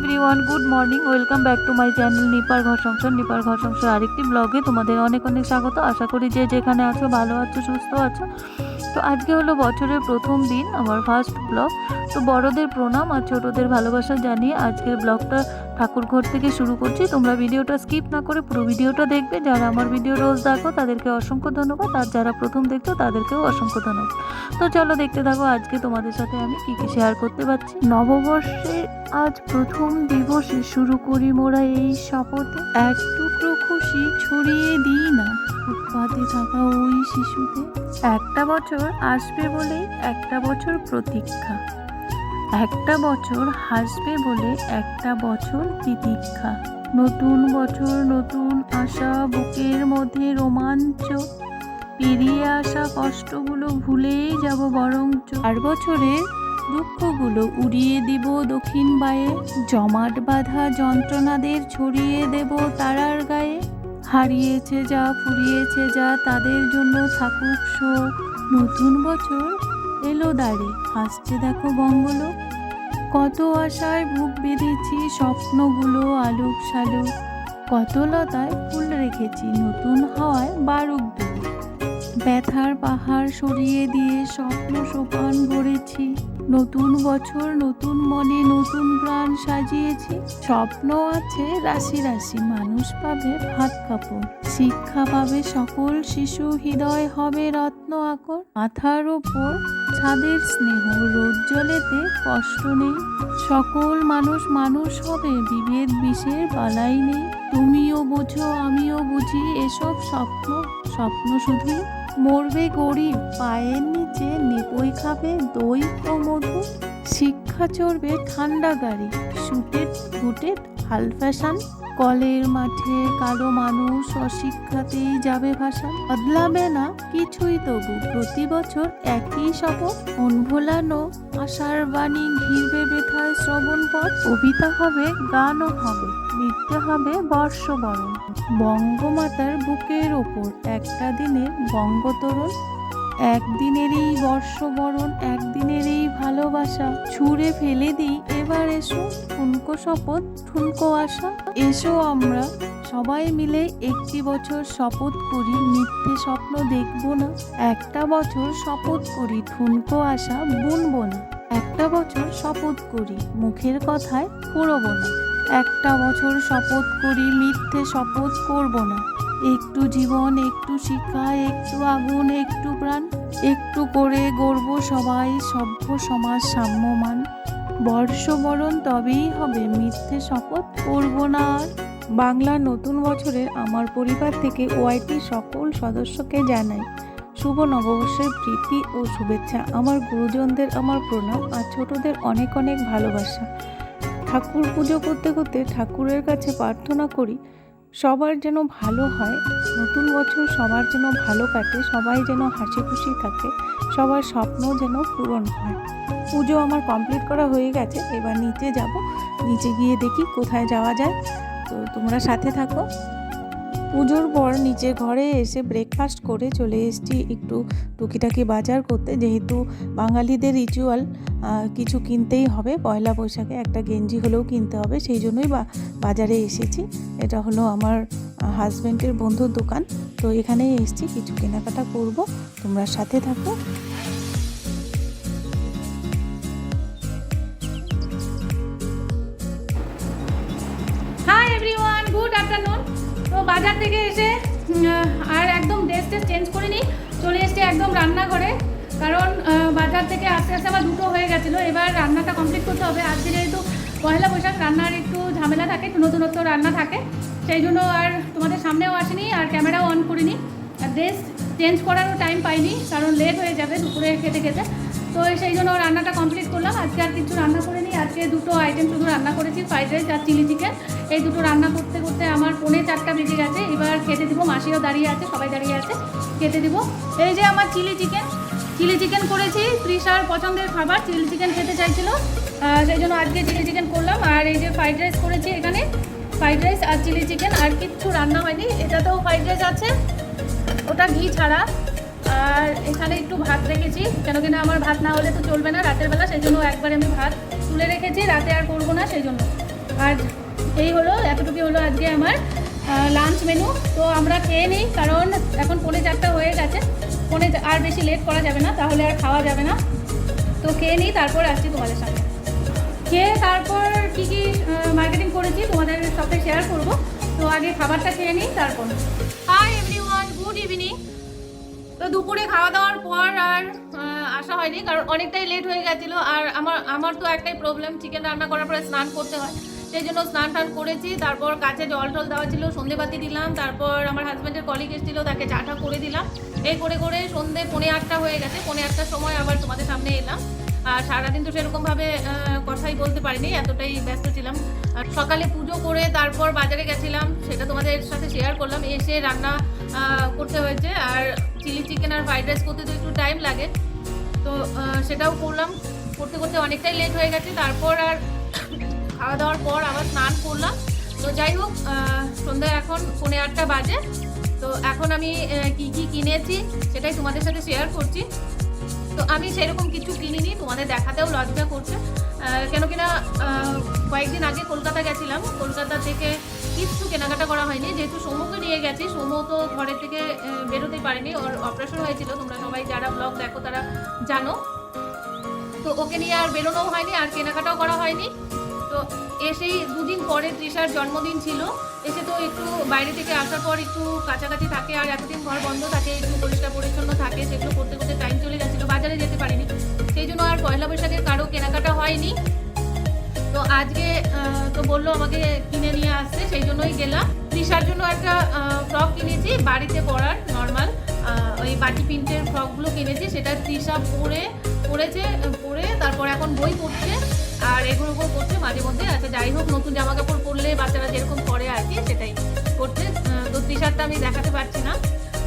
Everyone good morning welcome back to my channel নিপার ঘর সংসার নিপার ঘর সংসার আরেকটি ব্লগে তোমাদের অনেক অনেক স্বাগত। আশা করি যে যেখানে আছো, ভালো আছো, সুস্থ আছো। তো আজকে হলো বছরের প্রথম দিন, আমার ফার্স্ট ব্লগ তো বড়দের প্রণাম আর ছোটদের ভালোবাসা জানিয়ে আজকের ব্লগটা ঠাকুর ঘর থেকে শুরু করছি। তোমরা ভিডিওটা স্কিপ না করে পুরো ভিডিওটা দেখবে। যারা আমার ভিডিও রোজ দেখো, তাদেরকে অসংখ্য ধন্যবাদ। আর যারা প্রথম দেখছ, তাদেরকেও অসংখ্য ধন্যবাদ। তো চলো দেখতে থাকো, আজকে তোমাদের সাথে আমি কি কি শেয়ার করতে পারছি। নববর্ষের আজ প্রথম দিবসে শুরু করি মোরা এই শপথ। এক টুকরো খুশি ছড়িয়ে দিই না। ফুটপাতে থাকা ওই শিশুতে। একটা বছর আসবে বলেই একটা বছর প্রতীক্ষা। একটা বছর হাসবে বলে একটা বছর তিতিক্ষা। নতুন বছর, নতুন আশা, বুকের মধ্যে রোমাঞ্চ। পেরিয়ে আসা কষ্টগুলো ভুলেই যাব বরং চার বছরের দুঃখগুলো উড়িয়ে দিব দক্ষিণ বায়ে। জমাট বাঁধা যন্ত্রণাদের ছড়িয়ে দেব তারার গায়ে। হারিয়েছে যা, ফুরিয়েছে যা, তাদের জন্য থাকুক শোক। নতুন বছর এলো দাঁড়ে হাসছে দেখো বঙ্গলোক। কত আশায় বুক বেঁধেছি, স্বপ্নগুলো আলোক শালুক কত লতায় ফুল রেখেছি, নতুন হাওয়ায় বারুক দেব ব্যথার পাহাড় সরিয়ে দিয়ে স্বপ্ন সোপান গড়েছি। নতুন বছর, নতুন মনে, নতুন প্রাণ সাজিয়েছি। স্বপ্ন আছে, রাশি রাশি মানুষ পাবে ভাত কাপড়। শিক্ষা পাবে সকল শিশু, হৃদয় হবে রত্ন আকর। মাথার ওপর ছাদের স্নেহ রোদ জলেতে কষ্ট নেই। সকল মানুষ মানুষ হবে, বিভেদ বিষের বালাই নেই। তুমিও বোঝো, আমিও বুঝি, এসব স্বপ্ন স্বপ্ন শুধু মরবে গরিব, পায়ের নিচে নেপই খাবে দই ও মধু। শিক্ষা চড়বে ঠান্ডা গাড়ি শুটেড বুটেড হাল ফ্যাশন। কলের মাঠে কালো মানুষ অশিক্ষাতেই যাবে ভাষা। বদলাবে না কিছুই তবু। প্রতি বছর একই শপথ মন ভোলানো আশার বাণী ঘিরবে বেথায় শ্রবণ পথ। কবিতা হবে, গানও হবে, নৃত্য হবে বর্ষবরণ। বঙ্গমাতার বুকের ওপর একটা দিনের বঙ্গতরণ একদিনেরই বর্ষবরণ, একদিনেরই ভালোবাসা। ছুঁড়ে ফেলে দিই, এবার এসো ঠুনকো শপথ, ঠুনকো আশা। এসো আমরা সবাই মিলে একটি বছর শপথ করি, মিথ্যে স্বপ্ন দেখব না। একটা বছর শপথ করি, ঠুনকো আশা বুনব না। একটা বছর শপথ করি, মুখের কথায় পুরব না। একটা বছর শপথ করি, মিথ্যে শপথ করব না। একটু জীবন, একটু শিক্ষা, একটু আগুন, একটু প্রাণ, একটু করে গর্ব সবাই, সভ্য সমাজ সাম্যমান। বর্ষবরণ তবেই হবে মিথ্যে শপথ করব না বাংলা নতুন বছরের আমার পরিবার থেকে ওয়াইটি সকল সদস্যকে জানাই, শুভ নববর্ষের প্রীতি ও শুভেচ্ছা। আমার গুরুজনদের আমার প্রণাম আর ছোটদের অনেক অনেক ভালোবাসা। ঠাকুর পুজো করতে করতে ঠাকুরের কাছে প্রার্থনা করি সবার যেন ভালো হয়, নতুন বছর সবার যেন ভালো কাটে, সবাই যেন হাসি খুশি থাকে, সবার স্বপ্ন যেন পূরণ হয়। পুজো আমার কমপ্লিট করা হয়ে গেছে, এবার নিচে যাব, নিচে গিয়ে দেখি কোথায় যাওয়া যায়। তো তোমরা সাথে থাকো। পুজোর পর নিচে ঘরে এসে ব্রেকফাস্ট করে চলে এসেছি একটু টুকিটাকি বাজার করতে। যেহেতু বাঙালিদের রিচুয়াল কিছু কিনতেই হবে, পয়লা বৈশাখে একটা গেঞ্জি হলেও কিনতে হবে, সেই জন্যই বা, বাজারে এসেছি। এটা হলো আমার হাজব্যান্ডের বন্ধুর দোকান। তো এখানেই এসেছি, কিছু কেনাকাটা করব। তোমরা সাথে থাকো। বাজার থেকে এসে আর একদম ড্রেস টেস চেঞ্জ করে নিই চলে এসেছি একদম রান্নাঘরে। কারণ বাজার থেকে আস্তে আস্তে আমার দুটো হয়ে গেছিল, এবার রান্নাটা কমপ্লিট করতে হবে। আজকে যেহেতু পয়লা বৈশাখ, রান্নার একটু ঝামেলা থাকে নতুনত্ব রান্না থাকে। সেই জন্য আর তোমাদের সামনেও আসিনি, আর ক্যামেরাও অন করিনি। আর ড্রেস চেঞ্জ করারও টাইম পাইনি, কারণ লেট হয়ে যাবে দুপুরে খেতে খেতে। তো সেই জন্য রান্নাটা কমপ্লিট করলাম। আজকে আর কিছু রান্না করে নিই। আজকে দুটো আইটেম শুধু রান্না করেছি ফ্রাইড রাইস আর চিলি চিকেন এই দুটো রান্না করতে করতে আমার পৌনে চারটা বেজে গেছে। এবার খেতে দিব, মাসিও দাঁড়িয়ে আছে, সবাই দাঁড়িয়ে আছে। খেতে দিব। এই যে আমার চিলি চিকেন চিলি চিকেন করেছি, তৃষার পছন্দের খাবার। চিলি চিকেন খেতে চাইছিল। সেই জন্য আজকে চিলি চিকেন করলাম। আর এই যে ফ্রাইড রাইস করেছি এখানে। ফ্রাইড রাইস আর চিলি চিকেন আর কিচ্ছু রান্না হয়নি। এটাতেও ফ্রাইড রাইস আছে। ওটা ঘি ছাড়া। আর এখানে একটু ভাত রেখেছি, কেন কিনা আমার ভাত না হলে তো চলবে না রাতের বেলা, সেই জন্য একবার আমি ভাত তুলে রেখেছি, রাতে আর করব না, সেই জন্য। আর এই হলো এতটুকু হলো আজকে আমার লাঞ্চ মেনু তো আমরা খেয়ে নিই, কারণ এখন পৌনে চারটা হয়ে গেছে। পৌনে আর বেশি লেট করা যাবে না, তাহলে আর খাওয়া যাবে না। তো খেয়ে নিই, তারপর আসছি তোমাদের সামনে। খেয়ে তারপর কী কী মার্কেটিং করেছি, তোমাদের সাথে শেয়ার করব। তো আগে খাবারটা খেয়ে নিই, তারপর। হাই এভরিওয়ান গুড ইভিনিং তো দুপুরে খাওয়া দাওয়ার পর আর আসা হয়নি, কারণ অনেকটাই লেট হয়ে গেছিল আর আমার আমার তো একটাই প্রবলেম চিকেন রান্না করার পরে স্নান করতে হয়। সেই জন্য স্নান টান করেছি, তারপর কাছে জল টল দেওয়া ছিল সন্ধেবাতি দিলাম, তারপর আমার হাজব্যান্ডের কলিগ এসেছিল, তাকে চাটা করে দিলাম। এই করে করে সন্ধে পৌনে আটটা হয়ে গেছে, পৌনে আটটার সময় আবার তোমাদের সামনে এলাম। আর সারাদিন তো সেরকমভাবে কথাই বলতে পারিনি, এতটাই ব্যস্ত ছিলাম। আর সকালে পুজো করে তারপর বাজারে গেছিলাম, সেটা তোমাদের সাথে শেয়ার করলাম, এসে রান্না করতে হয়েছে। আর চিলি চিকেন আর ফ্রাইড রাইস করতে তো একটু টাইম লাগে। তো সেটাও করলাম। করতে করতে অনেকটাই লেট হয়ে গেছে। তারপর আর খাওয়া দাওয়ার পর আবার স্নান করলাম। তো যাই হোক সন্ধ্যা এখন পৌনে আটটা বাজে। তো এখন আমি কি কি কিনেছি সেটাই তোমাদের সাথে শেয়ার করছি। তো আমি সেরকম কিছু কিনিনি। তোমাদের দেখাতেও লজ্জা করছে। কেন কিনা কয়েকদিন আগে কলকাতা গেছিলাম। কলকাতা থেকে কিচ্ছু কেনাকাটা করা হয়নি। যেহেতু সমুকে নিয়ে গেছি সমু তো ঘরের থেকে আহ, বেরোতেই পারেনি। ওর অপারেশন হয়েছিল। তোমরা সবাই যারা ব্লগ দেখো তারা জানো। তো ওকে নিয়ে আর বেরোনোও হয়নি আর কেনাকাটাও করা হয়নি। তো এসেই দুদিন পরে তৃষার জন্মদিন ছিল। এসে তো একটু বাইরে থেকে আসার পর একটু কাছাকাছি থাকে আর এতদিন ঘর বন্ধ থাকে একটু পরিষ্কার পরিচ্ছন্ন থাকে সেগুলো করতে করতে টাইম চলে গেছিল বাজারে যেতে পারিনি। সেই জন্য আর পয়লা বৈশাখের কারও কেনাকাটা হয়নি। তো আজকে তো বলল আমাকে কিনে নিয়ে আসতে, সেই জন্যই গেলাম। তৃষার জন্য একটা ফ্রক কিনেছি, বাড়িতে পরার নর্মাল ওই বাটি প্রিন্টের ফ্রকগুলো কিনেছি, সেটা তৃষা পরে, পরেছে, পরে তারপর এখন বই পড়ছে, আর এগুলো ওগুলো করছে মাঝে মধ্যে আচ্ছা যাই হোক, নতুন জামা কাপড় পরলে বাচ্চারা যেরকম পরে আর কি, সেটাই করছে তো টি শার্টটা আমি দেখাতে পারছি না।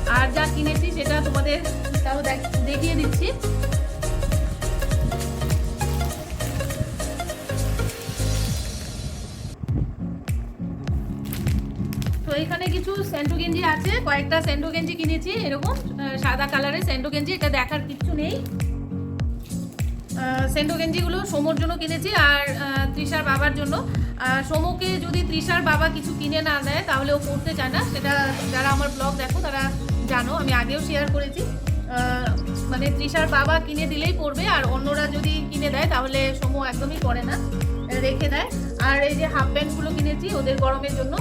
আর যা কিনেছি, সেটা তোমাদের তাও দেখ- দেখিয়ে দিচ্ছি। এখানে কিছু স্যান্ডো গেঞ্জি আছে, কয়েকটা স্যান্ডো গেঞ্জি কিনেছি, এরকম সাদা কালারের স্যান্ডো গেঞ্জি, এটা দেখার কিচ্ছু নেই। সেন্ডো গেঞ্জিগুলো সোমোর জন্য কিনেছি আর তৃষার বাবার জন্য। সোমোকে যদি তৃষার বাবা কিছু কিনে না দেয়, তাহলে ও পড়তে চায় না। সেটা যারা আমার ব্লগ দেখো, তারা জানো, আমি আগেও শেয়ার করেছি। মানে তৃষার বাবা কিনে দিলেই পড়বে, আর অন্যরা যদি কিনে দেয়, তাহলে সোমো একদমই পড়ে না, রেখে দেয়। আর এই যে হাফ প্যান্টগুলো কিনেছি, ওদের গরমের জন্য।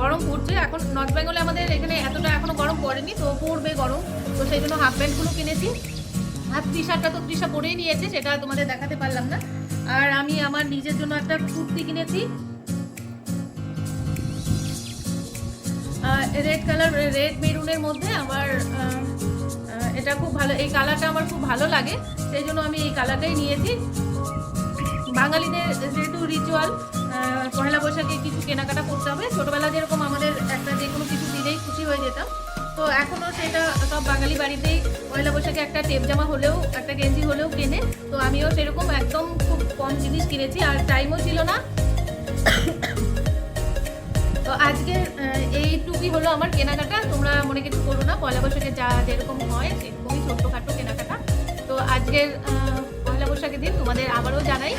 গরম পড়ছে। এখন নর্থ বেঙ্গলে আমাদের এখানে এতটা এখনও গরম পড়েনি, তো পড়বে গরম। তো সেই জন্য হাফ প্যান্টগুলো কিনেছি। আর টি শার্টটা তো তৃষা পরেই নিয়েছে, সেটা তোমাদের দেখাতে পারলাম না। আর আমি আমার নিজের জন্য একটা কুর্তি কিনেছি। রেড কালার রেড মেরুনের মধ্যে আমার এটা খুব ভালো, এই কালারটা আমার খুব ভালো লাগে। সেই জন্য আমি এই কালারটাই নিয়েছি। বাঙালিদের যেহেতু রিচুয়াল পয়লা বৈশাখে কিছু কেনাকাটা করতে হবে। ছোটবেলা যেরকম আমাদের একটা যে কোনো কিছু দিলেই খুশি হয়ে যেতাম। তো এখনও সেটা সব বাঙালি বাড়িতেই পয়লা বৈশাখে একটা টেপ জামা হলেও, একটা গেঞ্জি হলেও কেনে। তো আমিও সেরকম একদম খুব কম জিনিস কিনেছি, আর টাইমও ছিল না। তো আজকে এইটুকুই হলো আমার কেনাকাটা। তোমরা মনে কিছু করো না পয়লা বৈশাখে যা যেরকম হয়, সেরকমই ছোট্টখাটো কেনাকাটা। তো আজকের পয়লা বৈশাখের দিন তোমাদের আবারও জানাই,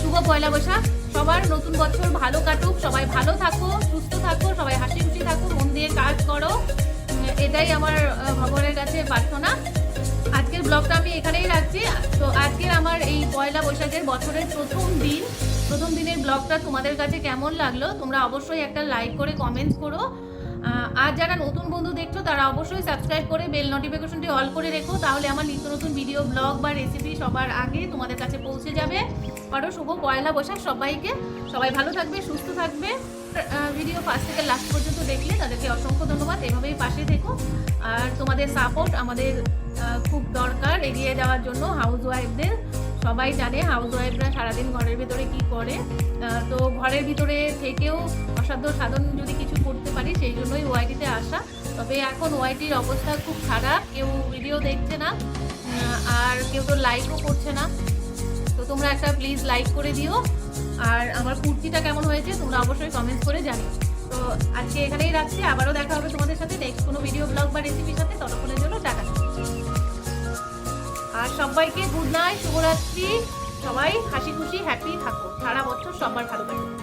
শুভ পয়লা বৈশাখ। সবার নতুন বছর ভালো কাটুক, সবাই ভালো থাকো, সুস্থ থাকো, সবাই হাসি খুশি থাকো, মন দিয়ে কাজ করো। এটাই আমার ভগবানের কাছে প্রার্থনা। আজকের ব্লগটা আমি এখানেই রাখছি। তো আজকের আমার এই পয়লা বৈশাখের বছরের প্রথম দিন। প্রথম দিনের ব্লগটা তোমাদের কাছে কেমন লাগল? তোমরা অবশ্যই একটা লাইক করে কমেন্টস করো। আর যারা নতুন বন্ধু দেখছ, তারা অবশ্যই সাবস্ক্রাইব করে বেল নোটিফিকেশনটি অল করে রেখো। তাহলে আমার নিত্য নতুন ভিডিও ব্লগ বা রেসিপি সবার আগে তোমাদের কাছে পৌঁছে যাবে। আরও শুভ পয়লা বৈশাখ সবাইকে। সবাই ভালো থাকবে, সুস্থ থাকবে। ভিডিও ফার্স্ট থেকে লাস্ট পর্যন্ত দেখলে তাদেরকে অসংখ্য ধন্যবাদ। এভাবেই পাশে থেকো। আর তোমাদের সাপোর্ট আমাদের খুব দরকার এগিয়ে যাওয়ার জন্য হাউস ওয়াইফদের সবাই জানে হাউস ওয়াইফরা সারাদিন ঘরের ভিতরে কি করে। তো ঘরের ভিতরে থেকেও অসাধ্য সাধন যদি কিছু করতে পারি, সেই জন্যই ওয়াইটিতে আসা। তবে এখন ওয়াইটির অবস্থা খুব খারাপ, কেউ ভিডিও দেখছে না আর কেউ তো লাইকও করছে না। তো তোমরা একটা প্লিজ লাইক করে দিও। আর আমার কুর্তিটা কেমন হয়েছে, তোমরা অবশ্যই কমেন্টস করে জানিও। তো আজকে এখানেই রাখছি, আবারও দেখা হবে তোমাদের সাথে। নেক্সট কোনো ভিডিও ব্লগ বা রেসিপির সাথে, ততক্ষণের জন্য টাটা। আর সবাইকে গুড নাইট শুভরাত্রি। সবাই হাসি খুশি হ্যাপি থাকো। সারা বছর সবার ভালো কাটুক